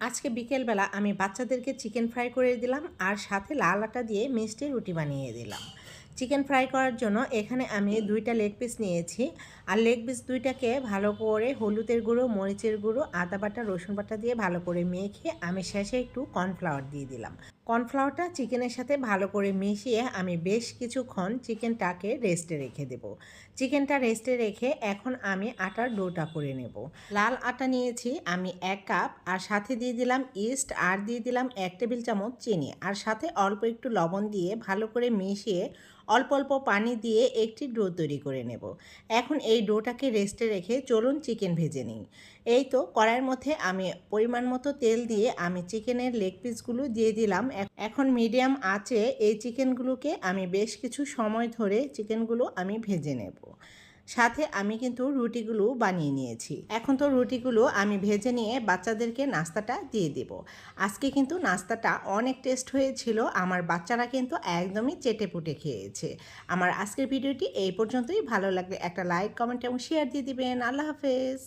আজকে বিকেলবেলা আমি বাচ্চাদেরকে চিকেন ফ্রাই করে দিলাম আর সাথে লাল আটা দিয়ে মিষ্টি রুটি বানিয়ে দিলাম। চিকেন ফ্রাই করার জন্য এখানে আমি দুইটা লেগ পিস নিয়েছি। আর লেগ পিস দুইটাকে ভালো করে হলুদের গুঁড়ো, মরিচের গুঁড়ো, আদা বাটা, রসুন বাটা দিয়ে ভালো করে মেখে আমি শেষে একটু কর্নফ্লাওয়ার দিয়ে দিলাম। কর্নফ্লাওয়ারটা চিকেনের সাথে ভালো করে মিশিয়ে আমি বেশ কিছুক্ষণ চিকেনটাকে রেস্টে রেখে দেব। চিকেনটা রেস্টে রেখে এখন আমি আটার ডোটা করে নেব। লাল আটা নিয়েছি, আমি এক কাপ, আর সাথে দিয়ে দিলাম ইস্ট, আর দিয়ে দিলাম এক টেবিল চামচ চিনি, আর সাথে অল্প একটু লবণ দিয়ে ভালো করে মিশিয়ে অল্প অল্প পানি দিয়ে একটি ডো তৈরি করে নেব। এখন এই ডোটাকে রেস্টে রেখে চলুন চিকেন ভেজে নিই। এই তো কড়াইয়ের মধ্যে আমি পরিমাণ মতো তেল দিয়ে আমি চিকেনের লেগ পিসগুলো দিয়ে দিলাম। এখন মিডিয়াম আছে এই চিকেনগুলোকে আমি বেশ কিছু সময় ধরে চিকেনগুলো আমি ভেজে নেব। সাথে আমি কিন্তু রুটিগুলো বানিয়ে নিয়েছি। এখন তো রুটিগুলো আমি ভেজে নিয়ে বাচ্চাদেরকে নাস্তাটা দিয়ে দেব। আজকে কিন্তু নাস্তাটা অনেক টেস্ট হয়েছিল, আমার বাচ্চারা কিন্তু একদমই চেটে পুটে খেয়েছে। আমার আজকের ভিডিওটি এই পর্যন্তই, ভালো লাগলে একটা লাইক, কমেন্ট এবং শেয়ার দিয়ে দিবেন। আল্লাহ হাফেজ।